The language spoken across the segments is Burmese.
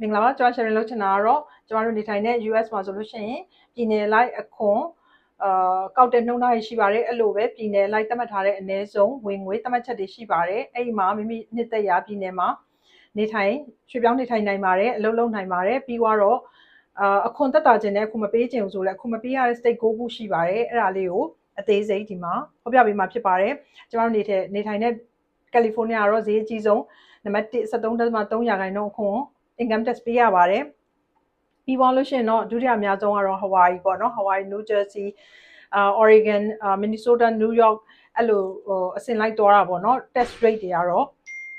မင်္ဂလာပါကျွန်တော် sharing လုပ်ချင်တာကတော့ကျွန်တော်တို့နေထိုင်တဲ့ US မှာဆိုလို့ရှိရင်ပြည်နယ်လိုက်အခွန်အာကောက်တဲ့နှုန်းသားတွေရှိပါတယ်အဲ့လိုပဲပြည်နယ်လိုက်သတ်မှတ်ထားတဲ့အနည်းဆုံးဝင်ငွေသတ်မှတ်ချက်တွေရှိပါတယ်အဲ့ဒီမှာမိမိနှစ်သက်ရာပြည်နယ်မှာနေထိုင်ရွှေ့ပြောင်းနေထိုင်နိုင်ပါတယ်အလုပ်လုပ်နိုင်ပါတယ်ပြီးတော့အာအခွန်သက်တာခြင်းနဲ့အခုမပေးခြင်းဆိုလဲအခုမပေးရတဲ့ state 9ခုရှိပါတယ်အဲ့ဒါလေးကိုအသေးစိတ်ဒီမှာဖော်ပြပေးမှာဖြစ်ပါတယ်ကျွန်တော်တို့နေတဲ့နေထိုင်တဲ့ကယ်လီဖိုးနီးယားကတော့ဈေးအကြီးဆုံးနံပါတ်1 73.3ရာခိုင်နှုန်းအခွန် income tax ပေးရပါတယ်ပြီးသွားလို့ရှိရင်တော့ဒုတိယအများဆုံးကတော့ Hawaii ပေါ့နော် Hawaii New Jersey အာ Oregon အာ Minnesota New York အဲ့လိုဟိုအစင်လိုက်သွားတာပေါ့နော် tax rate တွေကတော့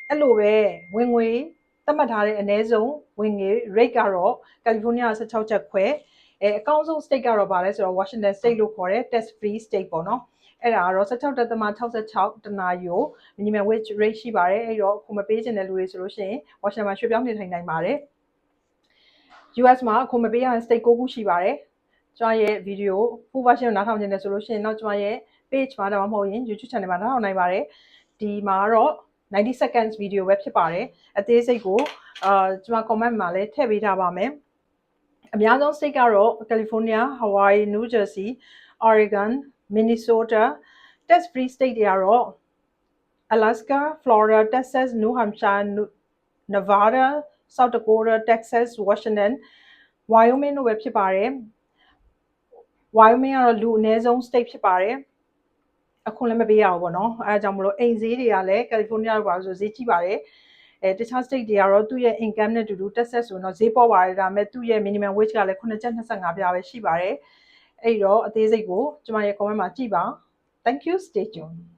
အဲ့လိုပဲဝင်ငွေသတ်မှတ်ထားတဲ့အနည်းဆုံးဝင်ငွေ rate ကတော့ California 16ချက်ခွဲ အဲအကောင့်ဆုံး state ကတော့ဗာလဲဆိုတော့ Washington state လို့ခေါ်တဲ့ tax free state ပေါ့နော်အဲ့ဒါကတော့16.66တနာရီကို minimum wage rate ရှိပါတယ်အဲ့တော့အခုမပေးချင်တဲ့လူတွေဆိုလို့ရှိရင် Washington မှာရွှေ့ပြောင်းနေထိုင်နိုင်ပါတယ် US မှာအခုမပေးရတဲ့ state 9ခုရှိပါတယ်ကျွန်တော်ရဲ့ video full version ကိုနားထောင်နေတယ်ဆိုလို့ရှိရင်တော့ကျွန်တော်ရဲ့ page မှာဒါမှမဟုတ်ရင် YouTube channel မှာနားထောင်နိုင်ပါတယ်ဒီမှာတော့90 seconds video ပဲဖြစ်ပါတယ်အသေးစိတ်ကိုအာကျွန်မ comment မှာလည်းထည့်ပေးထားပါမယ် အများဆုံး state ကတော့ California, Hawaii, New Jersey, Oregon, Minnesota, tax free state တွေကတော့ Alaska, Florida, Texas, New Hampshire, Nevada, South Dakota, Texas, Washington, Wyoming တို့ပဲဖြစ်ပါတယ် Wyoming ကတော့လူအနည်းဆုံး state ဖြစ်ပါတယ်အခုလည်းမပေးရဘူးပေါ့နော်အဲဒါကြောင့်မလို့အိမ်ဈေးတွေကလည်း California တို့ပါဆိုဈေးကြီးပါတယ် အဲတခြား state တွေကတော့သူ့ရဲ့ income နဲ့တူတူ Texas ဆိုတော့ဈေးပေါ်ပါတယ်ဒါပေမဲ့သူ့ရဲ့ minimum wage ကလည်း9.25ပြားပဲရှိပါတယ်အဲ့တော့အသေးစိတ်ကိုကျွန်မရဲ့ comment မှာကြည့်ပါ thank you stay tuned